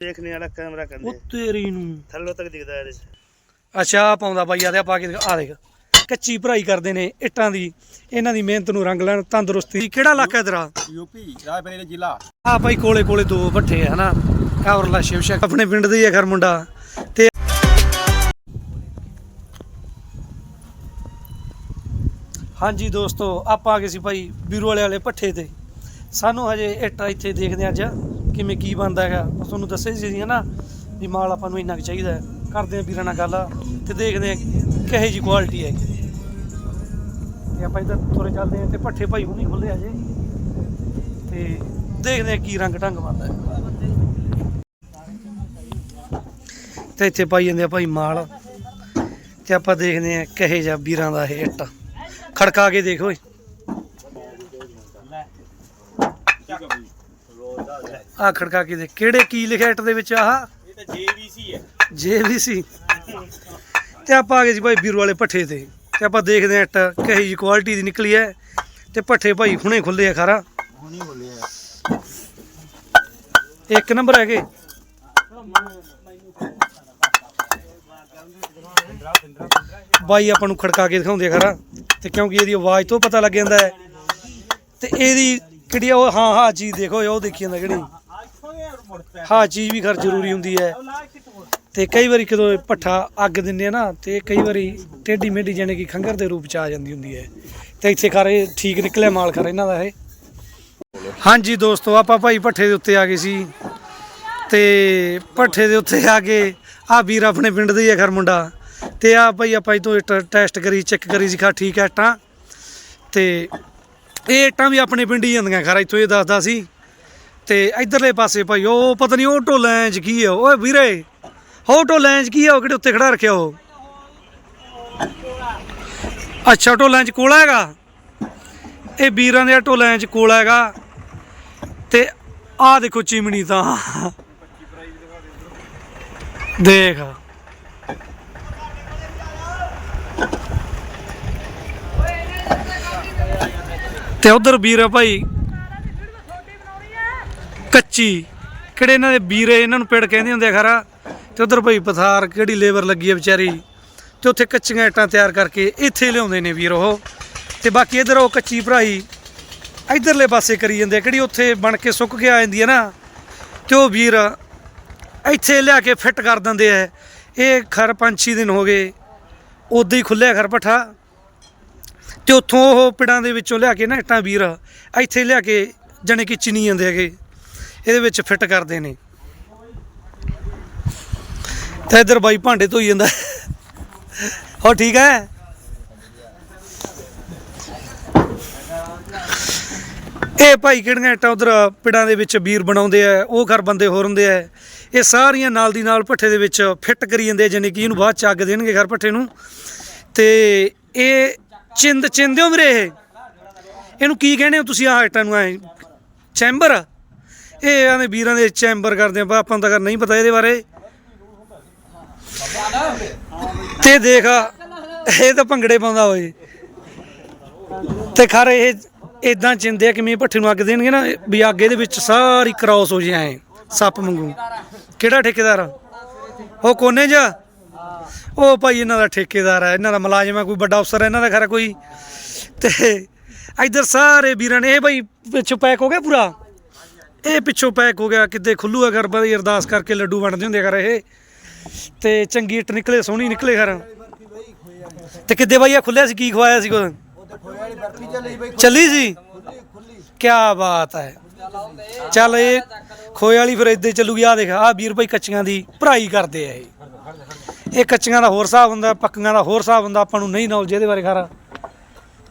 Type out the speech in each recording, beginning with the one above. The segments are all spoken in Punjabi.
ਦੇਖਣੇ ਵਾਲਾ ਕੈਮਰਾ ਉਹ ਤੇਰੀ ਨੂੰ। ਥੱਲੋਂ ਤੱਕ ਦਿਖਦਾ ਇਹਦੇ 'ਚ। ਅੱਛਾ ਆਹ ਪਾਉਂਦਾ ਬਾਈ ਆ ਤੇ ਆ ਪਾ ਕੇ ਆ ਦੇਖ। ਕੱਚੀ ਭਰਾਈ ਕਰਦੇ ਨੇ ਇੱਟਾਂ ਦੀ ਇਹਨਾਂ ਦੀ ਮਿਹਨਤ ਨੂੰ ਰੰਗ ਲੈਣ ਤੰਦਰੁਸਤੀ ਕਿਹੜਾ ਇਲਾਕਾ ਹੈ ਤੇਰਾ? ਯੂਪੀ ਰਾਜਪੁਰੇ ਜ਼ਿਲ੍ਹਾ। ਆ ਭਾਈ ਕੋਲੇ ਕੋਲੇ ਦੋ ਭੱਠੇ ਆ ਹਨਾ? ਕਾਵਰਲਾ ਸ਼ਿਵ ਸ਼ਕ ਆਪਣੇ ਪਿੰਡ ਦੇ ਹੀ ਆ ਘਰ ਮੁੰਡਾ। ਤੇ ਹਾਂਜੀ ਦੋਸਤੋ ਆਪਾਂ ਆ ਗਏ ਸੀ ਭਾਈ ਬੀਰੂ ਵਾਲੇ ਵਾਲੇ ਭੱਠੇ ਤੇ। ਸਾਨੂੰ ਹਜੇ ਇੱਟ ਇੱਥੇ ਦੇਖਦੇ ਹਾਂ ਅੱਜ। ਕਿਵੇਂ ਕੀ ਬਣਦਾ ਹੈਗਾ। ਉਹ ਤੁਹਾਨੂੰ ਦੱਸੇ ਸੀ ਨਾ ਵੀ ਮਾਲ ਆਪਾਂ ਨੂੰ ਇੰਨਾ ਕੁ ਚਾਹੀਦਾ ਹੈ। ਕਰਦੇ ਆ ਵੀਰਾਂ ਨਾਲ ਗੱਲ ਤੇ ਦੇਖਦੇ ਆ ਕਿਹੇ ਜੀ ਕੁਆਲਿਟੀ ਹੈ। ਤੇ ਆਪਾਂ ਇੱਧਰ ਤੁਰੇ ਚੱਲਦੇ ਆ ਤੇ ਭੱਠੇ ਭਾਈ ਹੁਣੀ ਖੁੱਲੇ ਅਜੇ ਤੇ ਦੇਖਦੇ ਆ ਕੀ ਰੰਗ ਢੰਗ ਬਣਦਾ ਹੈ। ਤੇ ਇੱਥੇ ਪਾਈ ਜਾਂਦੇ ਆ ਭਾਈ ਮਾਲ। ਤੇ ਆਪਾਂ ਦੇਖਦੇ ਆ ਕਹੇ ਜਾ ਵੀਰਾਂ ਦਾ ਇਹ ਇੱਟ। ਖੜਕਾ ਕੇ ਦੇਖੋ ਓਏ ਆ ਖੜਕਾ ਕੇ ਦੇਖ ਕਿਹੜੇ ਕੀ ਲਿਖਿਆ ਇੱਟ ਦੇ ਵਿੱਚ ਆਹ? ਇਹ ਤਾਂ ਜੀਵੀਸੀ ਹੈ ਜੇਵੀਸੀ ਤੇ ਆਪਾਂ ਆ ਗਏ ਸੀ ਭਾਈ ਵੀਰੂ ਵਾਲੇ ਪੱਠੇ ਤੇ। ਤੇ ਆਪਾਂ ਦੇਖਦੇ ਆ ਇੱਟ ਕਹੀ ਜੀ ਕੁਆਲਿਟੀ ਦੀ ਨਿਕਲੀ ਹੈ। ਤੇ ਪੱਠੇ ਭਾਈ ਹੁਣੇ ਖੁੱਲੇ ਆ ਖਾਰਾ। ਹੁਣੀ ਇੱਕ ਨੰਬਰ ਹੈਗੇ ਬਾਈ ਆਪਾਂ ਨੂੰ ਖੜਕਾ ਕੇ ਦਿਖਾਉਂਦੇ ਆ ਖਰਾ। ਤੇ ਕਿਉਂਕਿ ਇਹਦੀ ਆਵਾਜ਼ ਤੋਂ ਪਤਾ ਲੱਗ ਜਾਂਦਾ ਹੈ। ਤੇ ਇਹਦੀ ਕਿਹੜੀ ਆ ਉਹ ਹਾਂ ਹਾਂ ਚੀਜ਼ ਦੇਖੋ ਉਹ ਦੇਖੀ ਜਾਂਦਾ ਕਿਹੜੀ। ਹਾਂ ਚੀਜ਼ ਵੀ ਖਰ ਜ਼ਰੂਰੀ ਹੁੰਦੀ ਹੈ। ਤੇ ਕਈ ਵਾਰੀ ਕਦੋਂ ਭੱਠਾ ਅੱਗ ਦਿੰਦੇ ਆ ਨਾ ਤੇ ਕਈ ਵਾਰੀ ਟੇਢੀ ਮੇਢੀ ਜਾਣੇ ਕਿ ਖੰਗਰ ਦੇ ਰੂਪ ਚ ਆ ਜਾਂਦੀ ਹੁੰਦੀ ਹੈ। ਤੇ ਇੱਥੇ ਖਰੇ ਠੀਕ ਨਿਕਲਿਆ ਮਾਲ ਖਰ ਇਹਨਾਂ ਦਾ ਇਹ। ਹਾਂਜੀ ਦੋਸਤੋ ਆਪਾਂ ਭਾਈ ਭੱਠੇ ਦੇ ਉੱਤੇ ਆ ਗਏ ਸੀ। ਤੇ ਭੱਠੇ ਦੇ ਉੱਤੇ ਆ ਕੇ ਆ ਵੀਰ ਆਪਣੇ ਪਿੰਡ ਦੇ ਹੀ ਆ ਘਰ ਮੁੰਡਾ। ਤੇ ਆ ਭਾਈ ਆਪਾਂ ਇਹ ਤੋਂ ਟੈਸਟ ਕਰੀ ਚੈੱਕ ਕਰੀ ਸੀ ਖਾ ਠੀਕ ਹੈ ਇੱਟਾਂ ਤੇ ਇਹ ਇੱਟਾਂ ਵੀ ਆਪਣੇ ਪਿੰਡ ਹੀ ਜਾਂਦੀਆਂ ਖਰਾ ਇੱਥੋਂ ਇਹ ਦੱਸਦਾ ਸੀ। ਤੇ ਇਧਰਲੇ ਪਾਸੇ ਭਾਈ, ਉਹ ਪਤਾ ਨਹੀਂ ਉਹ ਢੋਲਾਂ 'ਚ ਕੀ ਆ। ਓਏ ਵੀਰੇ ਉਹ ਢੋਲਾਂ 'ਚ ਕੀ ਆ? ਉਹ ਕਿਹੜੇ ਉੱਤੇ ਖੜਾ ਰੱਖਿਆ ਉਹ? ਅੱਛਾ ਢੋਲਾਂ 'ਚ ਕੋਲਾ ਹੈਗਾ। ਇਹ ਵੀਰਾਂ ਦੇ ਢੋਲਾਂ 'ਚ ਕੋਲਾ ਹੈਗਾ। ਤੇ ਆਹ ਦੇਖੋ ਚਿਮਣੀ ਤਾਂ। ਦੇਖ। ਤੇ ਉਧਰ ਵੀਰ ਭਾਈ ਕੱਚੀ। ਕਿਹੜੇ ਇਹਨਾਂ ਦੇ ਵੀਰੇ ਇਹਨਾਂ ਨੂੰ ਪਿੜ ਕਹਿੰਦੇ ਹੁੰਦੇ ਆ ਖਰਾ? ਤੇ ਉਧਰ ਭਾਈ ਪਥਾਰ ਕਿਹੜੀ ਲੇਬਰ ਲੱਗੀ ਹੈ ਵਿਚਾਰੀ। ਤੇ ਉੱਥੇ ਕੱਚੀਆਂ ਇੱਟਾਂ ਤਿਆਰ ਕਰਕੇ ਇੱਥੇ ਲਿਆਉਂਦੇ ਨੇ ਵੀਰ ਉਹ। ਤੇ ਬਾਕੀ ਇਧਰ ਉਹ ਕੱਚੀ ਭਰਾਈ ਇਧਰਲੇ ਪਾਸੇ ਕਰੀ ਜਾਂਦੇ ਕਿਹੜੀ ਉੱਥੇ ਬਣ ਕੇ ਸੁੱਕ ਕੇ ਆ ਜਾਂਦੀ ਹੈ ਨਾ। ਤੇ ਉਹ ਵੀਰ ਇੱਥੇ ਲਿਆ ਕੇ ਫਿੱਟ ਕਰ ਦਿੰਦੇ ਆ। ਇਹ ਖਰ ਪੰਜ ਛੇ ਦਿਨ ਹੋ ਗਏ। ਉਦਾਂ ਹੀ ਖੁੱਲਿਆ ਖਰ ਪੱਠਾ। ਤੇ ਉੱਥੋਂ ਉਹ ਪਿੜਾਂ ਦੇ ਵਿੱਚੋਂ ਲਿਆ ਕੇ ਨਾ ਇੱਟਾਂ ਵੀਰ ਇੱਥੇ ਲਿਆ ਕੇ ਜਣੇ ਕਿ ਚਿਨੀ ਜਾਂਦੇ ਹੈਗੇ। ਇਹਦੇ ਵਿੱਚ ਫਿੱਟ ਕਰਦੇ ਨੇ। ਤੇ ਇਧਰ ਬਾਈ ਭਾਂਡੇ ਧੋਈ ਜਾਂਦਾ। ਹੋ ਠੀਕ ਹੈ? ਇਹ ਭਾਈ ਕਿਹੜੀਆਂ ਇੱਟਾਂ ਉਧਰ ਪਿੜਾਂ ਦੇ ਵਿੱਚ ਵੀਰ ਬਣਾਉਂਦੇ ਆ, ਉਹ ਘਰ ਬੰਦੇ ਹੋਰ ਹੁੰਦੇ ਆ। ਇਹ ਸਾਰੀਆਂ ਨਾਲ ਦੀ ਨਾਲ ਭੱਠੇ ਦੇ ਵਿੱਚ ਫਿੱਟ ਕਰੀ ਜਾਂਦੇ ਆ, ਜਾਣੀ ਕਿ ਇਹਨੂੰ ਬਾਅਦ ਚ ਅੱਗ ਦੇਣਗੇ ਘਰ ਭੱਠੇ ਨੂੰ। ਤੇ ਇਹ ਚਿੰਦ, ਚਿੰਦੇ ਹੋ ਵੀਰੇ ਇਹ? ਇਹਨੂੰ ਕੀ ਕਹਿੰਦੇ ਹੋ ਤੁਸੀਂ ਆਹ ਇੱਟਾਂ ਨੂੰ ਐ? ਚੈਂਬਰ? ਇਹ ਆਂਦੇ ਵੀਰਾਂ ਦੇ ਚੈਂਬਰ ਕਰਦੇ ਆ ਪਰ ਆਪਾਂ ਨੂੰ ਤਾਂ ਨਹੀਂ ਪਤਾ ਇਹਦੇ ਬਾਰੇ। ਤੇ ਦੇਖ ਇਹ ਤਾਂ ਭੰਗੜੇ ਪਾਉਂਦਾ ਹੋਏ ਤੇ ਖਰ ਇਹ ਇਦਾਂ ਚਿੰਦੇ ਆ ਕਿਵੇਂ ਭੱਠੇ ਨੂੰ ਅੱਗ ਦੇਣਗੇ ਨਾ, ਵੀ ਅੱਗ ਇਹਦੇ ਵਿੱਚ ਸਾਰੀ ਕ੍ਰਾਸ ਹੋ ਜਾਏ ਸੱਪ ਵਾਂਗੂ। ਕਿਹੜਾ ਠੇਕੇਦਾਰ ਉਹ ਕੋਨੇ ਜਾ? ਉਹ ਭਾਈ ਇਹਨਾਂ ਦਾ ਠੇਕੇਦਾਰ ਹੈ ਇਹਨਾਂ ਦਾ ਮੁਲਾਜ਼ਮ ਹੈ ਕੋਈ ਵੱਡਾ ਅਫਸਰ ਹੈ ਇਹਨਾਂ ਦਾ ਖਰਾ ਕੋਈ। ਤੇ ਇਧਰ ਸਾਰੇ ਵੀਰਾਂ ਨੇ, ਇਹ ਭਾਈ ਪਿੱਛੇ ਪੈਕ ਹੋ ਗਿਆ ਪੂਰਾ? ਇਹ ਪਿੱਛੋਂ ਪੈਕ ਹੋ ਗਿਆ ਕਿਤੇ ਖੁੱਲੂ ਹੈ ਘਰ ਬਈ ਅਰਦਾਸ ਕਰਕੇ ਲੱਡੂ ਬਣਦੇ ਹੁੰਦੇ ਘਰ ਇਹ। ਤੇ ਚੰਗੀ ਇੱਟ ਨਿਕਲੇ, ਸੋਹਣੀ ਨਿਕਲੇ ਘਰ। ਤੇ ਕਿੱਦੇ ਬਾਈ ਆ ਖੁੱਲਿਆ ਸੀ, ਕੀ ਖਵਾਇਆ ਸੀ ਕੋ ਚੱਲੀ ਸੀ? ਕੀ ਬਾਤ ਹੈ। ਚੱਲ ਇਹ ਖੋਏ ਵਾਲੀ ਫਿਰ ਇੱਦਾਂ ਚੱਲੂਗੀ ਆ ਦੇਖ ਆ ਵੀਰ ਭਾਈ ਕੱਚੀਆਂ ਦੀ ਭਰਾਈ ਕਰਦੇ ਆ ਇਹ। ਇਹ ਕੱਚੀਆਂ ਦਾ ਹੋਰ ਹਿਸਾਬ ਹੁੰਦਾ, ਪੱਕੀਆਂ ਦਾ ਹੋਰ ਹਿਸਾਬ ਹੁੰਦਾ, ਆਪਾਂ ਨੂੰ ਨਹੀਂ ਨੌਲੇਜ ਇਹਦੇ ਬਾਰੇ ਖਾਰਾ।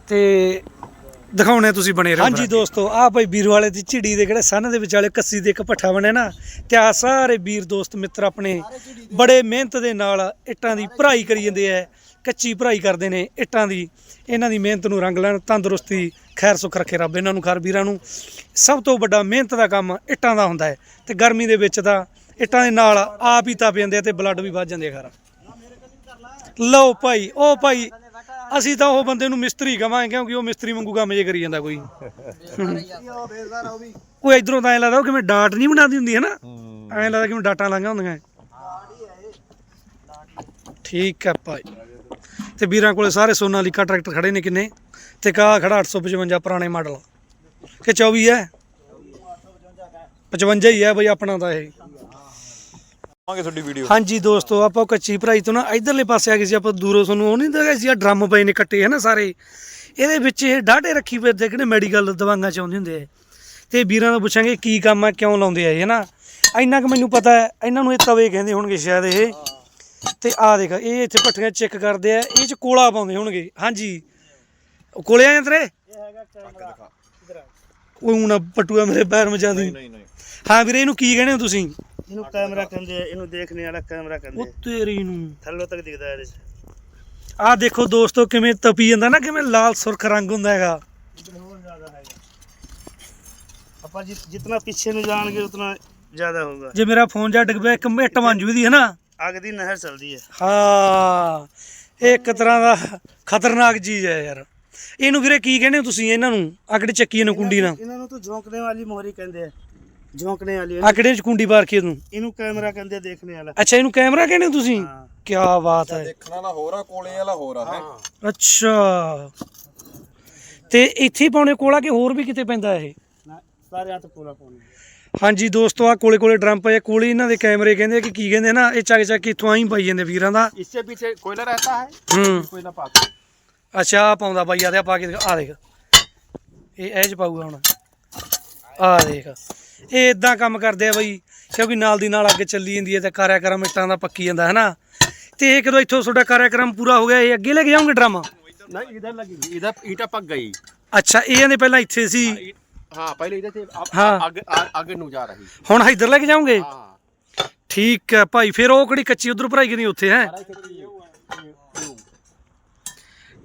ਤੇ ਦਿਖਾਉਣੇ ਤੁਸੀਂ ਬਣੇ ਰਹੋ ਹਾਂਜੀ ਦੋਸਤੋ ਆ ਭਾਈ ਵੀਰ ਵਾਲੇ ਦੀ ਝਿੜੀ ਦੇ ਕਿਹੜੇ ਸੰਨ ਦੇ ਵਿਚਾਲੇ ਕੱਸੀ ਦੇ ਇੱਕ ਪੱਠਾ ਬਣਿਆ ਨਾ ਤੇ ਆ ਸਾਰੇ ਵੀਰ ਦੋਸਤ ਮਿੱਤਰ ਆਪਣੇ ਬੜੇ ਮਿਹਨਤ ਦੇ ਨਾਲ ਇੱਟਾਂ ਦੀ ਭਰਾਈ ਕਰੀ ਜਾਂਦੇ ਐ ਕੱਚੀ ਭਰਾਈ ਕਰਦੇ ਨੇ ਇੱਟਾਂ ਦੀ। ਇਹਨਾਂ ਦੀ ਮਿਹਨਤ ਨੂੰ ਰੰਗ ਲੈਣ ਤੰਦਰੁਸਤੀ ਖੈਰ ਸੁਖ ਰੱਖੇ ਰੱਬ ਇਹਨਾਂ ਨੂੰ ਖਰ ਵੀਰਾਂ ਨੂੰ। ਸਭ ਤੋਂ ਵੱਡਾ ਮਿਹਨਤ ਦਾ ਕੰਮ ਇੱਟਾਂ ਦਾ ਹੁੰਦਾ ਹੈ ਤੇ ਗਰਮੀ ਦੇ ਵਿੱਚ ਤਾਂ ਇੱਟਾਂ ਦੇ ਨਾਲ ਆਪ ਹੀ ਤਪ ਜਾਂਦੇ ਆ ਤੇ ਬਲੱਡ ਵੀ ਵੱਧ ਜਾਂਦੇ ਆ ਖਰ। ਲਓ ਭਾਈ ਉਹ ਭਾਈ ਅਸੀਂ ਤਾਂ ਉਹ ਬੰਦੇ ਨੂੰ ਮਿਸਤਰੀ ਕਵਾਂਗੇ ਕਿਉਂਕਿ ਉਹ ਮਿਸਤਰੀ ਵਾਂਗੂ ਕੰਮ ਜੇ ਕਰੀ ਜਾਂਦਾ ਕੋਈ। ਕੋਈ ਇਧਰੋਂ ਤਾਂ ਐ ਲੱਗਦਾ ਉਹ ਕਿਵੇਂ ਡਾਟ ਨਹੀਂ ਬਣਾਦੀ ਹੁੰਦੀ ਹੈ ਨਾ ਐਂ ਲੱਗਦਾ ਕਿ ਡਾਟਾ ਲਾਂਗਾ ਹੁੰਦੀਆਂ ਠੀਕ ਹੈ ਭਾਈ। ਤੇ ਵੀਰਾਂ ਕੋਲੇ ਸਾਰੇ ਸੋਨਾਲੀਕਾ ਟਰੈਕਟਰ ਖੜੇ ਨੇ ਕਿੰਨੇ? ਤੇ ਕਾ ਖੜਾ 855 ਪੁਰਾਣੇ ਮਾਡਲ। ਕਿ 24 ਹੈ 55 ਹੀ ਹੈ ਬਈ ਆਪਣਾ ਤਾਂ ਇਹ। ਆਵਾਂਗੇ ਤੁਹਾਡੀ ਵੀਡੀਓ ਹਾਂਜੀ ਦੋਸਤੋ ਆਪਾਂ ਕੱਚੀ ਭਰਾਈ ਤੋਂ ਨਾ ਇਧਰਲੇ ਪਾਸੇ ਆ ਗਏ ਸੀ ਆਪਾਂ ਦੂਰੋਂ ਤੁਹਾਨੂੰ ਉਹ ਨਹੀਂ ਦਿਖਾਇਆ ਸੀ ਆ ਡਰਮ ਪਏ ਨੇ ਕੱਟੇ ਹੈ ਨਾ ਸਾਰੇ। ਇਹਦੇ ਵਿੱਚ ਇਹ ਡਾਢੇ ਰੱਖੀ ਫਿਰਦੇ ਕਿਹੜੇ ਮੈਡੀਕਲ ਦਵਾਈਆਂ ਚ ਆਉਂਦੇ ਹੁੰਦੇ ਆ। ਤੇ ਵੀਰਾਂ ਤੋਂ ਪੁੱਛਾਂਗੇ ਕੀ ਕੰਮ ਆ ਕਿਉਂ ਲਾਉਂਦੇ ਆ ਇਹ ਨਾ ਇੰਨਾ ਕੁ ਮੈਨੂੰ ਪਤਾ ਹੈ ਇਹਨਾਂ ਨੂੰ ਇਹ ਤਵੇ ਕਹਿੰਦੇ ਹੋਣਗੇ ਸ਼ਾਇਦ ਇਹ। ਤੇ ਆ ਦੇਖ ਇਹ ਇੱਥੇ ਭੱਠੀਆਂ ਚੈੱਕ ਕਰਦੇ ਆ ਇਹ ਚ ਕੋਲਾ ਪਾਉਂਦੇ ਹੋਣਗੇ। ਹਾਂਜੀ। ਉਹ ਕੋਲੇ ਆ ਤੇਰੇ ਉਹ ਹੁਣ ਪਟੂਆ ਮੇਰੇ ਪੈਰ ਨਹੀਂ ਨਹੀਂ। ਹਾਂ ਵੀਰੇ ਇਹਨੂੰ ਕੀ ਕਹਿੰਦੇ ਹੋ ਤੁਸੀਂ? ਇਹਨੂੰ ਕੈਮਰਾ ਕਹਿੰਦੇ ਆ ਇਹਨੂੰ ਦੇਖਣੇ ਵਾਲਾ ਕੈਮਰਾ ਕਹਿੰਦੇ ਉਹ ਆ। ਤੇਰੀ ਨੂੰ। ਥੱਲੋਂ ਤੱਕ ਦਿਖਦਾ ਹੈ ਇਹਦੇ 'ਚ। ਆਹ ਦੇਖੋ ਦੋਸਤੋ ਕਿਵੇਂ ਤਪੀ ਜਾਂਦਾ ਨਾ ਕਿਵੇਂ ਲਾਲ ਸੁਰਖ ਰੰਗ ਹੁੰਦਾ ਹੈਗਾ। ਜਿ- ਜਿਤਨਾ ਪਿੱਛੇ ਨੂੰ ਜਾਣਗੇ ਉਤਨਾ ਜ਼ਿਆਦਾ ਹੋਗਾ ਜੇ ਮੇਰਾ ਫੋਨ ਜਾ ਡਿੱਗ ਪਿਆ ਇੱਕ ਮਿੱਟ ਬਣ ਜੂ ਇਹਦੀ ਹੈ ਨਾ। ਅੱਗ ਦੀ ਨਹਿਰ ਚੱਲਦੀ ਹੈ। ਹਾਂ ਇਹ ਇੱਕ ਤਰ੍ਹਾਂ ਦਾ ਖਤਰਨਾਕ ਚੀਜ਼ ਹੈ ਯਾਰ। ਇਹਨੂੰ ਵੀਰੇ ਕੀ ਕਹਿੰਦੇ ਹੋ ਤੁਸੀਂ ਇਹਨਾਂ ਨੂੰ? ਆਕੜੇ ਚੱਕੀ ਨੂੰ ਕੁੰਡੀ ਨਾਲ। ਇਹਨਾਂ ਨੂੰ ਤਾਂ ਝੋਂਕਣੇ ਵਾਲੀ ਮੋਹਰੀ ਕਹਿੰਦੇ ਆ। ਝੋਂਕਣੇ ਵਾਲੀ ਆਕੜੇ ਚ ਕੁੰਡੀ ਮਾਰ ਕੇ ਇਹਨੂੰ ਇਹਨੂੰ ਕੈਮਰਾ ਕਹਿੰਦੇ ਆ ਦੇਖਣੇ ਵਾਲਾ ਅੱਛਾ ਇਹਨੂੰ ਕੈਮਰਾ ਕਹਿੰਦੇ ਹੋ ਤੁਸੀਂ ਹਾਂ ਕੀ ਬਾਤ ਹੈ ਦੇਖਣ ਵਾਲਾ ਹੋਰ ਆ ਕੋਲੇ ਵਾਲਾ ਹੋਰ ਆ ਹੈ ਅੱਛਾ ਤੇ ਇੱਥੇ ਹੀ ਪਾਉਣੇ ਕੋਲਾ ਕਿ ਹੋਰ ਵੀ ਕਿਤੇ ਪੈਂਦਾ ਇਹ ਨਾ ਸਾਰੇ ਹੱਥ ਪੂਰਾ ਪਾਉਣੇ ਹਾਂਜੀ ਦੋਸਤੋ ਆ ਕੋਲੇ ਕੋਲੇ ਡਰਮ ਪਏ ਆ, ਕੋਲੇ ਇਹਨਾਂ ਦੇ ਕੈਮਰੇ ਕਹਿੰਦੇ ਆ ਕਿ ਕੀ ਕਹਿੰਦੇ ਆ ਨਾ ਇਹ ਚੱਕ ਚੱਕ ਇੱਥੋਂ ਆਈ ਪਾਈ ਜਾਂਦੇ ਵੀਰਾਂ ਦਾ इससे पीछे कोयला रहता है ਹੂੰ कोयला पाते ਅੱਛਾ ਆਹ ਪਾਉਂਦਾ ਬਾਈ ਆ ਤੇ ਆ ਪਾ ਕੇ ਦਿਖਾ- ਆਹ ਦੇਖ ਇਹ ਇਹ ਚ ਪਾਊਗਾ ਹੁਣ ਆ ਦੇਖ ਇਹ ਇਦਾਂ ਕੰਮ ਕਰਦੇ ਆ ਬਾਈ ਕਿਉਂਕਿ ਨਾਲ ਦੀ ਨਾਲ ਅੱਗੇ ਚੱਲੀ ਜਾਂਦੀ ਹੈ ਤੇ ਕਾਰਿਆਕਰਮ ਇੱਟਾਂ ਦਾ ਪੱਕੀ ਜਾਂਦਾ ਹੈ ਨਾ ਤੇ ਇਹ ਕਦੋਂ ਇੱਥੋਂ ਤੁਹਾਡਾ ਕਾਰਿਆਕਰਮ ਪੂਰਾ ਹੋ ਗਿਆ ਇਹ ਅੱਗੇ ਲੈ ਕੇ ਜਾਓਗੇ ਡਰਮ नहीं इधर लगी इधर ईटा पक गई ਅੱਛਾ ਇਹ ਇਹਦੇ ਪਹਿਲਾਂ ਇੱਥੇ ਸੀ ईट- हाँ पहले इधर थे अब हाँ। आगे आ- आगे नु जा रही ਹੁਣ ਇੱਧਰ ਲੈ ਕੇ ਜਾਓਗੇ हाँ ਠੀਕ ਹੈ ਭਾਈ ਫਿਰ ਉਹ ਕਿਹੜੀ ਕੱਚੀ ਉਧਰ ਭਰਾਈ ਗਈ ਉੱਥੇ ਹੈ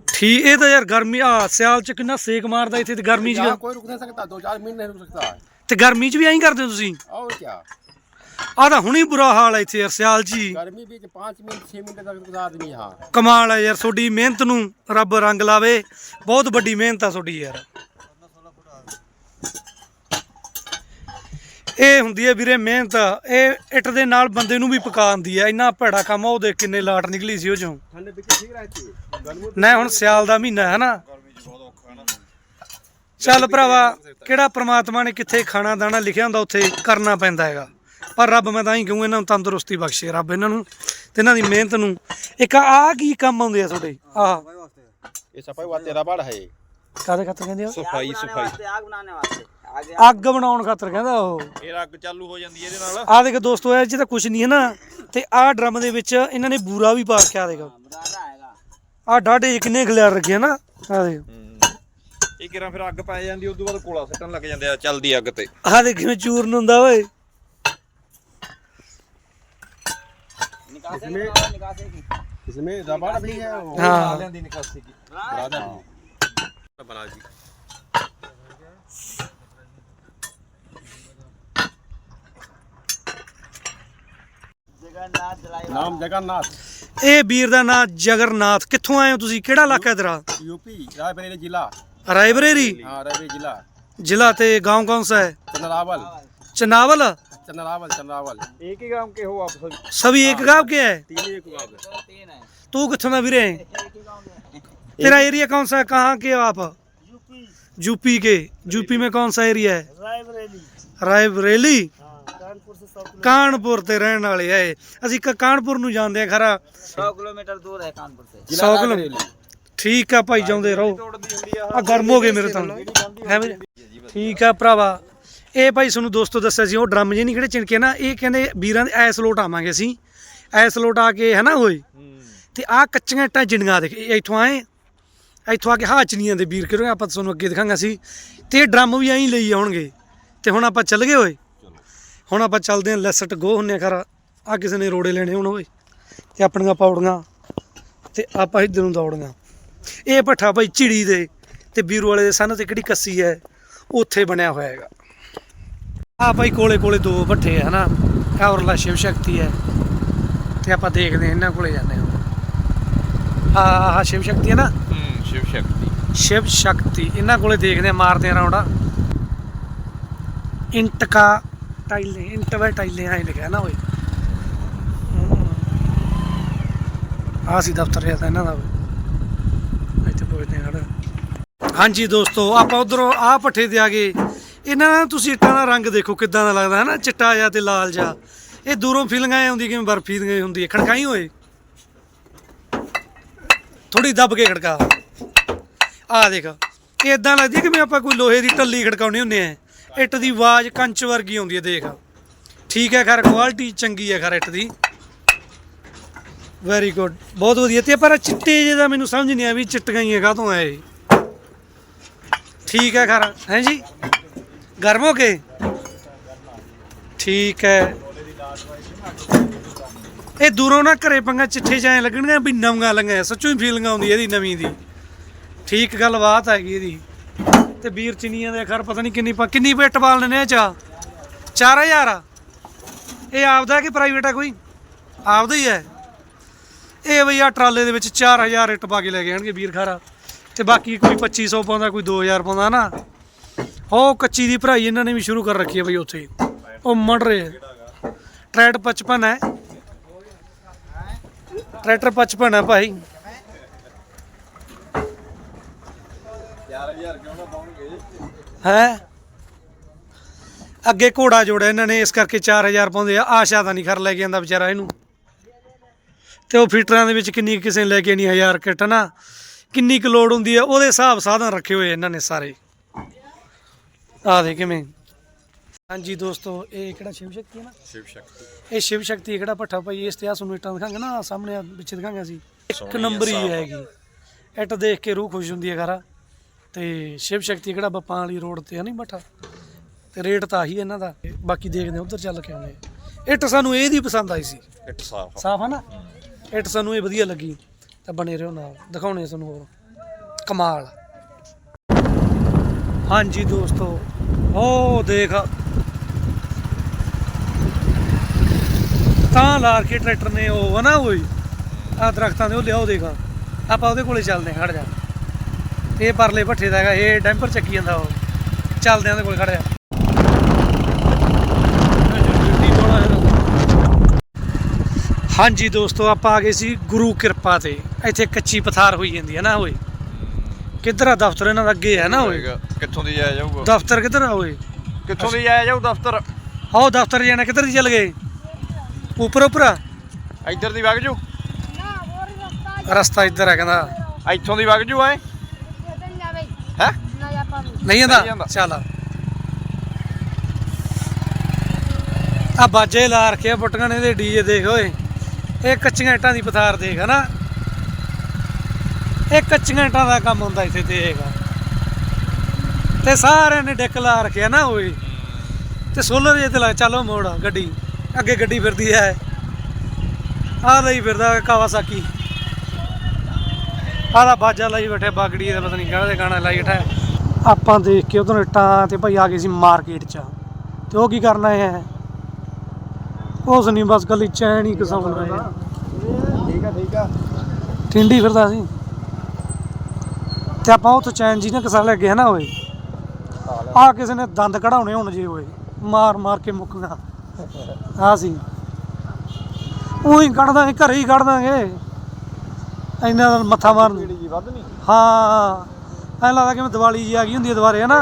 ਠੀਕ ਇਹ ਤਾਂ ਯਾਰ ਗਰਮੀ ਆ ਸਿਆਲ ਚ ਕਿੰਨਾ ਸੇਕ ਮਾਰਦਾ ਇੱਥੇ ਤੇ ਗਰਮੀ ਚ यहाँ कोई रुक नहीं सकता दो चार मिनट नहीं रुक सकता है ਤੇ ਗਰਮੀ ਚ ਵੀ ਐਂ ਕਰਦੇ ਹੋ ਤੁਸੀਂ और क्या ਆ ਤਾਂ ਹੁਣੀ ਬੁਰਾ ਹਾਲ ਹੈ ਇੱਥੇ ਯਾਰ ਸਿਆਲ ਚ ਹੀ गर्मी भी कि पाँच मिनट छह मिनट तक रुकता आदमी यहाँ ਕਮਾਲ ਹੈ ਯਾਰ ਤੁਹਾਡੀ ਮਿਹਨਤ ਨੂੰ ਰੱਬ ਰੰਗ ਲਾਵੇ ਬਹੁਤ ਵੱਡੀ ਮਿਹਨਤ ਆ ਤੁਹਾਡੀ ਯਾਰ ਇਹ ਹੁੰਦੀ ਹੈ ਵੀਰੇ ਮਿਹਨਤ ਇਹ ਇੱਟ ਦੇ ਨਾਲ ਬੰਦੇ ਨੂੰ ਵੀ ਪਕਾ ਦਿੰਦੀ ਹੈ ਇੰਨਾ ਭੈੜਾ ਕੰਮ ਆ ਉਹ ਦੇਖ ਕਿੰਨੇ ਲਾਟ ਨਿਕਲੀ ਸੀ ਉਹ ਚੋਂ ठंडे पीछे ठीक रहती है गर्मी ਨਾ ਹੁਣ ਸਿਆਲ ਦਾ ਮਹੀਨਾ ਹੈ ਨਾ ਚੱਲ ਭਰਾਵਾ ਕਿਹੜਾ ਪ੍ਰਮਾਤਮਾ ਨੇ ਕਿੱਥੇ ਖਾਣਾ ਦਾਣਾ ਲਿਖਿਆ ਹੁੰਦਾ ਉੱਥੇ ਕਰਨਾ ਪੈਂਦਾ ਹੈਗਾ ਪਰ ਰੱਬ ਮੈਂ ਤਾਂ ਹੀ ਕਹੂੰ ਇਹਨਾਂ ਨੂੰ ਤੰਦਰੁਸਤੀ ਬਖਸ਼ੇ ਰੱਬ ਇਹਨਾਂ ਨੂੰ ਤੇ ਇਹਨਾਂ ਦੀ ਮਿਹਨਤ ਨੂੰ ਇੱਕ ਆਹ ਕੀ ਕੰਮ ਆਉਂਦੇ ਆ ਤੁਹਾਡੇ ਆਹ ये सफाई हुआ तेरा बाड़ है ਕਾਦੇ ਖਾਤਰ ਕਹਿੰਦੇ ਆ ਸਫਾਈ ਸਫਾਈ ਅੱਗ ਬਣਾਉਣ ਖਾਤਰ ਕਹਿੰਦਾ ਉਹ ਇਹ ਅੱਗ ਚਾਲੂ ਹੋ ਜਾਂਦੀ ਹੈ ਇਹਦੇ ਨਾਲ ਆਹ ਦੇਖ ਦੋਸਤੋ ਇਹ ਚ ਤਾਂ ਕੁਝ ਨਹੀਂ ਹੈ ਨਾ ਤੇ ਆਹ ਡਰਮ ਦੇ ਵਿੱਚ ਇਹਨਾਂ ਨੇ ਬੂਰਾ ਵੀ ਪਾ ਰੱਖਿਆ ਦੇਖ ਆਹ ਡਾਢੇ ਜਿਹੇ ਕਿੰਨੇ ਖਲਿਆਰ ਰੱਖੇ ਆ ਨਾ ਆਹ ਦੇਖ ਇਹ ਕਿਰਾਂ ਫਿਰ ਅੱਗ ਪੈ ਜਾਂਦੀ ਉਦੋਂ ਬਾਅਦ ਕੋਲਾ ਸੱਟਣ ਲੱਗ ਜਾਂਦੇ ਆ ਚੱਲਦੀ ਅੱਗ ਤੇ ਆਹ ਦੇਖ ਕਿਵੇਂ ਚੂਰਨ ਹੁੰਦਾ ਓਏ इसमें रबड़ भी है वो हाँ ਜਾਂਦੀ ਨਿਕਾਸੀ ਕੀ बराबर भी। बना जी नाम जगन्नाथ ਇਹ ਵੀਰ ਦਾ ਨਾਂ ਜਗਰਨਾਥ ਕਿੱਥੋਂ ਆਏ ਹੋ ਤੁਸੀਂ ਕਿਹੜਾ ਇਲਾਕਾ ਹੈ ਤੇਰਾ यूपी रायबरेली जिला रायबरेली हाँ रायबरेली जिला जिला थे गांव कौन सा है चंद्रावल चनावल चंद्रावल चंद्रावल एक ही गांव के हो आप सभी सभी एक गांव के है तीन एक गांव के तू किथों ना वीरे तेरा एरिया कौन सा है कहाँ के हो आप यूपी के यूपी में कौन सा एरिया है रायबरेली रायबरेली ਕਾਨਪੁਰ ਤੇ ਰਹਿਣ ਵਾਲੇ ਆ ਇਹ ਅਸੀਂ ਕਾਨਪੁਰ ਨੂੰ ਜਾਂਦੇ ਆ ਖਰਾ 100 ਕਿਲੋਮੀਟਰ ਦੂਰ ਹੈ ਕਾਨਪੁਰ ਸੇ 100 ਕਿਲੋਮੀਟਰ ਠੀਕ ਆ ਭਾਈ, ਜਾਉਂਦੇ ਰਹੋ। ਤੋੜਦੀ ਆ ਗਰਮ ਹੋ ਗਏ ਮੇਰੇ ਤਾਂ। ਹੈ ਵੀਰੇ ਠੀਕ ਆ ਭਰਾਵਾ। ਇਹ ਭਾਈ ਤੁਹਾਨੂੰ ਦੋਸਤੋ ਦੱਸਿਆ ਸੀ, ਉਹ ਡਰਮ ਜੇ ਨਹੀਂ ਕਿਹੜੇ ਚਿਣਕੇ ਨਾ, ਇਹ ਕਹਿੰਦੇ ਵੀਰਾਂ ਦੇ ਐਸ ਲੋਟ ਆਵਾਂਗੇ ਅਸੀਂ। ਐਸ ਲੋਟ ਆ ਕੇ ਹਨਾ ਹੋਏ ਤੇ ਆ ਕੱਚੀਆਂ ਇੱਟਾਂ ਜਿੰਨੀਆਂ ਦੇ ਇਹ ਇੱਥੋਂ ਆਏ। ਇੱਥੋਂ ਆ ਕੇ ਹਾਚਨੀਆਂ ਦੇ ਵੀਰ ਕਿਰੋ ਆਪਾਂ ਤੁਹਾਨੂੰ ਅੱਗੇ ਦਿਖਾਂਗਾ ਸੀ ਤੇ ਇਹ ਡਰਮ ਵੀ ਐਂ ਲਈ ਆਉਣਗੇ। ਤੇ ਹੁਣ ਆਪਾਂ ਚੱਲ ਗਏ ਓਏ। ਹੁਣ ਆਪਾਂ ਚੱਲਦੇ ਆਂ, ਲੈਸਟ ਗੋ ਹੁੰਨੇ ਖਰਾ। ਆ ਕਿਸੇ ਨੇ ਰੋੜੇ ਲੈਣੇ ਹੁਣ ਓਏ। ਤੇ ਆਪਣੀਆਂ ਪੌੜੀਆਂ। ਤੇ ਆਪਾਂ ਇੱਧਰ ਨੂੰ ਦੌੜੀਆਂ ਇਹ ਭੱਠਾ ਭਾਈ ਝਿੜੀ ਦੇ ਤੇ ਵੀਰੂ ਵਾਲੇ ਦੇ ਸੰਨ ਤੇ ਕਿਹੜੀ ਕੱਸੀ ਹੈ ਉੱਥੇ ਬਣਿਆ ਹੋਇਆ ਹੈਗਾ। ਆ ਭਾਈ ਕੋਲੇ ਕੋਲੇ ਦੋ ਭੱਠੇ ਆ ਹਨਾ? ਉਰਲਾ ਸ਼ਿਵ ਸ਼ਕਤੀ ਹੈ। ਤੇ ਆਪਾਂ ਦੇਖਦੇ ਹਾਂ ਇਹਨਾਂ ਕੋਲੇ ਜਾਂਦੇ ਹਾਂ। ਆ ਆ ਸ਼ਿਵ ਸ਼ਕਤੀ ਹੈ ਨਾ? ਹੂੰ ਸ਼ਿਵ ਸ਼ਕਤੀ। ਸ਼ਿਵ ਸ਼ਕਤੀ ਇਹਨਾਂ ਕੋਲੇ ਦੇਖਦੇ ਆ ਮਾਰਦੇ ਆ। ਰੌਂਡਾ ਇੰਟਕਾ ਟਾਈਲੇ ਇੰਟਰਵਲ ਟਾਈਲੇ ਆਏ ਲਿਖਿਆ ਨਾ ਓਏ। ਆ ਸੀ ਦਫ਼ਤਰ ਤਾਂ ਇਹਨਾਂ ਦਾ ਪੁੱਛਦੇ ਹਾਂ ਖੜ੍ਹ। ਹਾਂਜੀ ਦੋਸਤੋ, ਆਪਾਂ ਉਧਰੋਂ ਆ ਪੱਠੇ ਤੇ ਆ ਗਏ। ਇਹਨਾਂ ਦਾ ਤੁਸੀਂ ਇੱਟਾਂ ਦਾ ਰੰਗ ਦੇਖੋ ਕਿੱਦਾਂ ਦਾ ਲੱਗਦਾ ਹੈ ਨਾ ਚਿੱਟਾ ਜਿਹਾ ਤੇ ਲਾਲ ਜਿਹਾ। ਇਹ ਦੂਰੋਂ ਫੀਲਿੰਗ ਆਏ ਹੁੰਦੀ ਕਿਵੇਂ ਬਰਫੀ ਦੀ ਹੁੰਦੀ ਹੈ? ਖੜਕਾਈ ਹੋਏ ਥੋੜੀ ਦੱਬ ਕੇ ਖੜਕਾ। ਆ ਦੇਖ ਇਹ ਇਦਾਂ ਲੱਗਦੀ ਹੈ ਕਿ ਮੈਂ ਆਪਾਂ ਕੋਈ ਲੋਹੇ ਦੀ ਟੱਲੀ ਖੜਕਾਉਣੀ ਹੁੰਨੇ ਆ। ਇੱਟ ਦੀ ਆਵਾਜ਼ ਕੰਚ ਵਰਗੀ ਆਉਂਦੀ ਹੈ, ਦੇਖ। ਠੀਕ ਹੈ, ਖੈਰ ਕੁਆਲਿਟੀ ਚੰਗੀ ਹੈ, ਖੈਰ, ਇੱਟ ਦੀ। ਵੈਰੀ ਗੁੱਡ ਬਹੁਤ ਵਧੀਆ। ਤੇ ਪਰ ਚਿੱਟੇ ਜਿਹੇ ਦਾ ਮੈਨੂੰ ਸਮਝ ਨਹੀਂ ਆ ਵੀ ਚਿੱਟੀਆਂ ਹੀ ਕਾਹਤੋਂ ਆਏ ਇਹ? ਠੀਕ ਹੈ ਖਰਾ, ਹੈ ਜੀ? ਗਰਮ ਹੋ ਕੇ ਠੀਕ ਹੈ। ਇਹ ਦੂਰੋਂ ਨਾ ਘਰੇ ਪੰਗਾ ਚਿੱਠੇ ਜਾਏ ਲੱਗਣਗੇ ਵੀ ਨਵੀਆਂ ਲੰਗਾ ਸੱਚੋ ਹੀ ਫੀਲਿੰਗ ਆਉਂਦੀ ਇਹਦੀ ਨਵੀਂ ਦੀ। ਠੀਕ ਗੱਲਬਾਤ ਹੈਗੀ ਇਹਦੀ। ਤੇ ਵੀਰ ਚਿਨੀਆਂ ਦੇ ਖਰ ਪਤਾ ਨਹੀਂ ਕਿੰਨੀ ਕਿੰਨੀ ਪਿੱਟ ਬਾਲ ਲੈਣੇ ਆ ਚਾ 4000 ਆ ਇਹ ਆਪਦਾ ਕਿ ਪ੍ਰਾਈਵੇਟ ਆ ਕੋਈ? ਆਪਦਾ ਹੀ ਹੈ? ਇਹ ਬਈ ਆ ਟਰਾਲੇ ਦੇ ਵਿੱਚ 4000 ਇੱਟ ਪਾ ਕੇ ਲੈ ਕੇ ਆਣਗੇ ਵੀਰ ਖਾਰਾ। ਤੇ ਬਾਕੀ ਕੋਈ 2500 ਪਾਉਂਦਾ, ਕੋਈ 2000 ਪਾਉਂਦਾ ਨਾ। ਉਹ ਕੱਚੀ ਦੀ ਭਰਾਈ ਇਹਨਾਂ ਨੇ ਵੀ ਸ਼ੁਰੂ ਕਰ ਰੱਖੀ ਹੈ ਬਈ ਉੱਥੇ। ਉਹ ਮੜ ਰਹੇ ਟਰੈਕਟਰ 55 ਹੈ। ਟਰੈਕਟਰ 55 ਹੈ ਭਾਈ। 4000 ਕਿਉਂ ਨਾ ਪਾਉਣਗੇ ਹੈ। ਅੱਗੇ ਘੋੜਾ ਜੋੜਿਆ ਇਹਨਾਂ ਨੇ, ਇਸ ਕਰਕੇ 4000 ਪਾਉਂਦੇ ਆ। ਆਸ਼ਾ ਤਾਂ ਨਹੀਂ ਖਰ ਲੈ ਕੇ ਆਂਦਾ ਵਿਚਾਰਾ ਇਹਨੂੰ। ਤੇ ਉਹ ਫੀਟਰਾਂ ਦੇ ਵਿੱਚ ਕਿੰਨੀ ਕਿਸੇ ਨੇ ਲੈ ਕੇ ਨਹੀਂ 1000 ਕਿੱਟ ਨਾ ਕਿੰਨੀ ਕੁ ਲੋਡ ਹੁੰਦੀ ਆ ਉਹਦੇ ਹਿਸਾਬ ਸਾਧਨ ਰੱਖੇ ਹੋਏ ਇਹਨਾਂ ਨੇ ਸਾਰੇ। ਆ ਦੇ ਕਿਵੇਂ। ਹਾਂਜੀ ਦੋਸਤੋ ਇਹ ਕਿਹੜਾ ਸ਼ਿਵ ਸ਼ਕਤੀ ਹੈ ਨਾ? ਸ਼ਿਵ ਸ਼ਕਤੀ। ਇਹ ਸ਼ਿਵ ਸ਼ਕਤੀ ਹੈ ਕਿਹੜਾ ਪੱਠਾ ਭਾਈ ਇਸ ਤੇ ਆ ਇੱਟਾਂ ਦਿਖਾਂਗੇ ਨਾ ਸਾਹਮਣੇ ਵਿੱਚ ਦਿਖਾਂਗੇ ਅਸੀਂ। ਇੱਕ ਨੰਬਰ ਹੀ ਹੈਗੀ। ਇੱਟ ਦੇਖ ਕੇ ਰੂਹ ਖੁਸ਼ ਹੁੰਦੀ ਹੈ ਘਰਾ ਤੇ ਸ਼ਿਵ ਸ਼ਕਤੀ ਕਿਹੜਾ ਬੱਪਾਂ ਵਾਲੀ ਰੋਡ ਤੇ ਆ ਨਹੀਂ ਪੱਠਾ? ਤੇ ਰੇਟ ਤਾਂ ਆਹੀ ਇਹਨਾਂ ਦਾ। ਬਾਕੀ ਦੇਖਦੇ ਉਧਰ ਚੱਲ ਕੇ ਆਉਂਦੇ। ਇੱਟ ਸਾਨੂੰ ਇਹਦੀ ਪਸੰਦ ਆਈ ਸੀ। ਇੱਟ ਸਾਫ਼ ਸਾਫ਼ ਆ ਨਾ? ਇੱਟ ਸਾਨੂੰ ਇਹ ਵਧੀਆ ਲੱਗੀ, ਤਾਂ ਬਣੇ ਰਹੋ ਨਾਲ, ਦਿਖਾਉਣੇ ਆ ਤੁਹਾਨੂੰ ਹੋਰ। ਕਮਾਲ। ਹਾਂਜੀ ਦੋਸਤੋ ਉਹ ਦੇਖ। ਤਾਂ ਲਾਰ ਕੇ ਟਰੈਕਟਰ ਨੇ ਉਹ ਨਾ ਓਏ ਆ ਦਰਖਤਾਂ ਦੇ ਉਹ ਲਿਆਓ ਦੇਖ। ਆਪਾਂ ਉਹਦੇ ਕੋਲੇ ਚੱਲਦੇ ਹਾਂ ਖੜ ਜਾ। ਇਹ ਪਰਲੇ ਭੱਠੇ ਦਾ ਹੈਗਾ, ਇਹ ਡੈਂਪਰ ਚੱਕੀ ਜਾਂਦਾ ਉਹ। ਚੱਲਦੇ ਆਂ ਉਹਦੇ ਕੋਲੇ ਖੜ ਜਾ। ਹਾਂਜੀ ਦੋਸਤੋ ਆਪਾਂ ਆ ਗਏ ਸੀ ਗੁਰੂ ਕਿਰਪਾ ਤੇ। ਇੱਥੇ ਕੱਚੀ ਪਥਾਰ ਹੋਈ ਜਾਂਦੀ ਹੈ ਨਾ ਓਏ? ਕਿੱਧਰ ਆ ਦਫ਼ਤਰ ਇਹਨਾਂ ਦਾ? ਅੱਗੇ ਹੈ ਨਾ ਓਏ? ਕਿੱਥੋਂ ਦੀ ਜਾਇਆ ਜਾਊਗਾ? ਦਫ਼ਤਰ ਕਿੱਧਰ ਆ ਓਏ? ਕਿੱਥੋਂ ਦੀ ਜਾਇਆ ਜਾਊ ਦਫ਼ਤਰ? ਆਓ ਦਫ਼ਤਰ ਜਾਣਾ ਕਿੱਧਰ ਦੀ ਚੱਲ ਗਏ? ਉੱਪਰ ਉੱਪਰ ਆ? ਇੱਧਰ ਦੀ ਵਗ ਜੂ ਰਸਤਾ ਇੱਧਰ ਹੈ ਕਹਿੰਦਾ। ਇੱਥੋਂ ਦੀ ਵਗ ਜੂ ਐ? ਹੈ? ਨਹੀਂ ਆਂਦਾ। ਚੱਲ ਆ। ਬਾਜੇ ਲਾ ਰੱਖਿਆ ਨੇ ਇਹਦੇ ਡੀਜੇ ਦੇਖ ਓਏ। ਇਹ ਕੱਚੀਆਂ ਇੱਟਾਂ ਦੀ ਪਥਾਰ ਦੇਖ, ਹਨਾ? ਇਹ ਕੱਚੀਆਂ ਇੱਟਾਂ ਦਾ ਕੰਮ ਹੁੰਦਾ ਇੱਥੇ ਦੇਖ ਤੇ ਸਾਰਿਆਂ ਨੇ ਡਿੱਕ ਲਾ ਰੱਖਿਆ ਨਾ ਓਏ ਤੇ ਸੋਲਰ ਜੇ ਤੇ ਲਾ, ਚੱਲੋ ਮੋੜ ਗੱਡੀ। ਅੱਗੇ ਗੱਡੀ ਫਿਰਦੀ ਹੈ। ਆਹ ਲਈ ਫਿਰਦਾ ਕਾਵਾਸਾਕੀ। ਆਹ ਬਾਜਾ ਲਾਈ ਬੈਠੇ, ਬਾਗੜੀ ਦਾ ਪਤਾ ਨਹੀਂ ਕਿਹੜਾ ਦੇ ਗਾਣਾ ਲਾਈ ਬੈਠਾ ਆਪਾਂ ਦੇਖ ਕੇ ਉਧਰੋਂ ਇੱਟਾਂ ਤੇ ਭਾਈ ਆ ਗਏ ਸੀ ਮਾਰਕੀਟ 'ਚ। ਤੇ ਉਹ ਕੀ ਕਰਨਾ ਹੈ? ਉਸ ਨਹੀਂ ਬਸ ਕੱਲੀ ਚੈਨ ਹੀ ਕਸਾਉਣਾ ਹੈ ਠੀਕ ਆ ਠੀਕ ਆ। ਟਿੰਡੀ ਫਿਰਦਾ ਸੀ। ਤੇ ਆਪਾਂ ਉੱਥੋਂ ਚੈਨ ਜੀ ਨੇ ਕਸਾ ਲੈ ਗਏ ਨਾ ਓਏ ਆ ਕਿਸੇ ਨੇ ਦੰਦ ਕਢਾਉਣੇ ਹੁਣ ਜੇ ਓਏ ਮਾਰ ਮਾਰ ਕੇ ਮੁੱਕ ਗਿਆ ਆ ਸੀ। ਉਹੀ ਕੱਢ ਦਾਂਗੇ ਘਰੇ ਹੀ ਕੱਢ ਦਾਂਗੇ। ਇੰਨਾ ਮੱਥਾ ਮਾਰਨ। ਹਾਂ। ਐਂ ਲੱਗਦਾ ਕਿ ਦੀਵਾਲੀ ਜੀ ਆ ਗਈ ਹੁੰਦੀ ਹੈ ਦੁਬਾਰੇ ਹਨਾ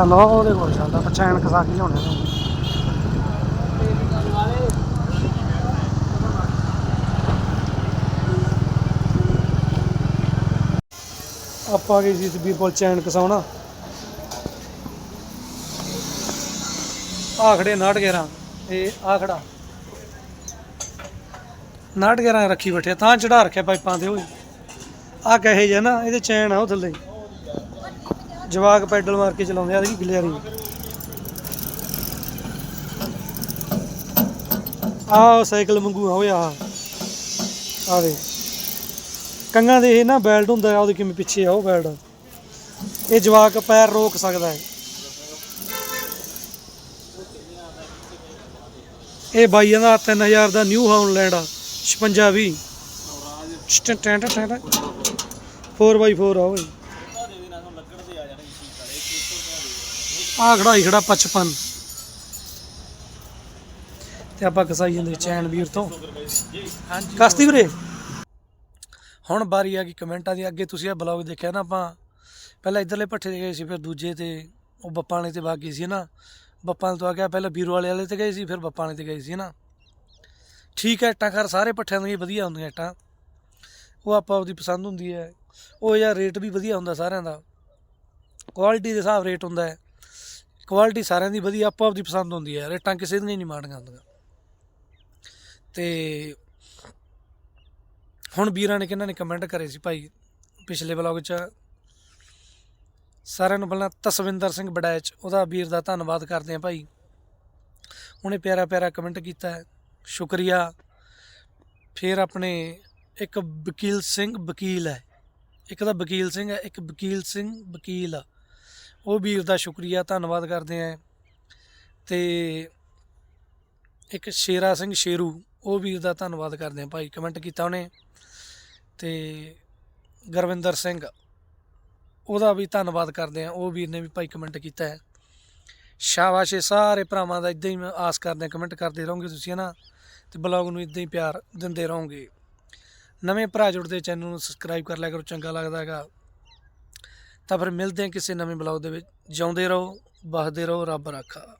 ਚਲੋ ਉਹਦੇ ਕੋਲ ਚੱਲਦਾ, ਪਛਾਣ ਕਸਾ ਕੇ ਲਿਆਉਣੇ ਨੇ। ਆਪਾਂ ਗਏ ਸੀ ਸਬੀਰ ਕੋਲ ਚੈਨ ਕਸਾਉਣਾ। ਆਖੜੇ ਖੜੇ ਇਹ ਆਖੜਾ ਖੜਾ। ਰੱਖੀ ਬੈਠੇ ਤਾਂ ਚੜਾ ਰੱਖਿਆ ਪਾਈਪਾਂ ਤੇ ਓਏ ਆ ਕਹੇ ਜੇ ਨਾ, ਇਹਦੇ ਚੈਨ ਆ ਉਹ ਥੱਲੇ। ਜਵਾਕ ਪੈਡਲ ਮਾਰ ਕੇ ਚਲਾਉਂਦੇ ਆ ਇਹਦੀ ਗਲਿਆਰੀ ਆਹ ਸਾਈਕਲ ਮੰਗੂ ਹੋਇਆ ਆ ਦੇ ਕੰਗਾਂ ਦੇ ਇਹ ਨਾ ਬੈਲਟ ਹੁੰਦਾ ਆ, ਉਹਦੇ ਕਿਵੇਂ ਪਿੱਛੇ ਆ ਉਹ ਬੈਲਟ। ਇਹ ਜਵਾਕ ਪੈਰ ਰੋਕ ਸਕਦਾ ਹੈ। ਇਹ ਬਾਈਆਂ ਦਾ 3000 ਦਾ ਨਿਊ ਹਾਲੈਂਡ ਆ 56 20 ਸਟੈਂਟ 4x4 ਆ, ਓਏ। ਆ ਖੜਾ ਹੀ ਖੜਾ 55 ਤੇ ਆਪਾਂ ਕਸਾਈ ਜਾਂਦੇ ਚੈਨ ਵੀਰ ਤੋਂ। ਹਾਂਜੀ। ਕਸਤੀ ਵੀਰੇ? ਹੁਣ ਬਾਰੀ ਆ ਗਈ ਕਮੈਂਟਾਂ ਦੀ। ਅੱਗੇ ਤੁਸੀਂ ਇਹ ਬਲੌਗ ਦੇਖਿਆ ਨਾ ਆਪਾਂ ਪਹਿਲਾਂ ਇਧਰਲੇ ਪੱਠੇ ਤੇ ਗਏ ਸੀ ਫਿਰ ਦੂਜੇ ਤੇ ਉਹ ਬੱਪਾਂ ਵਾਲੇ ਤੇ ਬਾਗੀ ਸੀ ਨਾ। ਬੱਪਾਂ ਵਾਲੇ ਤੋਂ ਆ ਗਿਆ ਪਹਿਲਾਂ ਵੀਰੋ ਵਾਲੇ ਵਾਲੇ ਤੇ ਗਏ ਸੀ ਫਿਰ ਬੱਪਾਂ ਵਾਲੇ ਤੇ ਗਏ ਸੀ ਨਾ। ਠੀਕ ਹੈ ਇੱਟਾਂ ਖਰ ਸਾਰੇ ਪੱਠਿਆਂ ਦੀਆਂ ਵਧੀਆ ਹੁੰਦੀਆਂ ਇੱਟਾਂ। ਉਹ ਆਪਾਂ ਆਪਦੀ ਪਸੰਦ ਹੁੰਦੀ ਹੈ। ਉਹ ਯਾਰ ਰੇਟ ਵੀ ਵਧੀਆ ਹੁੰਦਾ ਸਾਰਿਆਂ ਦਾ। ਕੁਆਲਿਟੀ ਦੇ ਹਿਸਾਬ ਰੇਟ ਹੁੰਦਾ ਹੈ। ਕੁਆਲਿਟੀ ਸਾਰਿਆਂ ਦੀ ਵਧੀਆ, ਆਪੋ ਆਪਦੀ ਪਸੰਦ ਹੁੰਦੀ ਹੈ ਰੇਟਾਂ ਕਿਸੇ ਦੀਆਂ ਨਹੀਂ ਮਾੜੀਆਂ ਹੁੰਦੀਆਂ। ਤੇ ਹੁਣ ਵੀਰਾਂ ਨੇ ਕਿਹਨਾਂ ਨੇ ਕਮੈਂਟ ਕਰੇ ਸੀ ਭਾਈ, ਪਿਛਲੇ ਵਲੌਗ 'ਚ? ਸਾਰਿਆਂ ਨੂੰ ਪਹਿਲਾਂ ਤਸਵਿੰਦਰ ਸਿੰਘ ਬੜੈਚ ਉਹਦਾ ਵੀਰ ਦਾ ਧੰਨਵਾਦ ਕਰਦੇ ਆ ਭਾਈ। ਉਹਨੇ ਪਿਆਰਾ ਪਿਆਰਾ ਕਮੈਂਟ ਕੀਤਾ ਸ਼ੁਕਰੀਆ। ਫਿਰ ਆਪਣੇ ਇੱਕ ਵਕੀਲ ਸਿੰਘ ਵਕੀਲ ਹੈ। ਇੱਕ ਦਾ ਵਕੀਲ ਸਿੰਘ ਹੈ, ਇੱਕ ਵਕੀਲ ਸਿੰਘ ਵਕੀਲ। ਆ ਉਹ ਵੀਰ ਦਾ ਸ਼ੁਕਰੀਆ, ਧੰਨਵਾਦ ਕਰਦੇ ਆ ਤੇ ਇੱਕ ਸ਼ੇਰਾ ਸਿੰਘ ਸ਼ੇਰੂ, ਉਹ ਵੀਰ ਦਾ ਧੰਨਵਾਦ ਕਰਦੇ ਆ ਭਾਈ ਕਮੈਂਟ ਕੀਤਾ ਉਹਨੇ। ਤੇ ਗੁਰਵਿੰਦਰ ਸਿੰਘ, ਉਹਦਾ ਵੀ ਧੰਨਵਾਦ ਕਰਦੇ ਆ ਉਹ ਵੀਰ ਨੇ ਵੀ ਭਾਈ ਕਮੈਂਟ ਕੀਤਾ ਹੈ। ਸ਼ਾਬਾਸ਼ ਸਾਰੇ ਭਰਾਵਾਂ ਦਾ ਇਦਾਂ ਹੀ ਮੈਂ ਆਸ ਕਰਦੇ ਆ ਕਮੈਂਟ ਕਰਦੇ ਰਹੋਗੇ ਤੁਸੀਂ, ਹਨਾ? ਤੇ ਬਲੌਗ ਨੂੰ ਇਦਾਂ ਹੀ ਪਿਆਰ ਦਿੰਦੇ ਰਹੋਗੇ। ਨਵੇਂ ਭਰਾ ਜੁੜਦੇ ਚੈਨਲ ਨੂੰ ਸਬਸਕ੍ਰਾਈਬ ਕਰ ਲਿਆ ਕਰੋ, ਚੰਗਾ ਲੱਗਦਾ ਹੈਗਾ। ਤਾਂ ਫਿਰ ਮਿਲਦੇ ਹਾਂ ਕਿਸੇ ਨਵੇਂ ਬਲੌਗ ਦੇ ਵਿੱਚ। ਜਿਉਂਦੇ ਰਹੋ, ਵਸਦੇ ਰਹੋ, ਰੱਬ ਰਾਖਾ।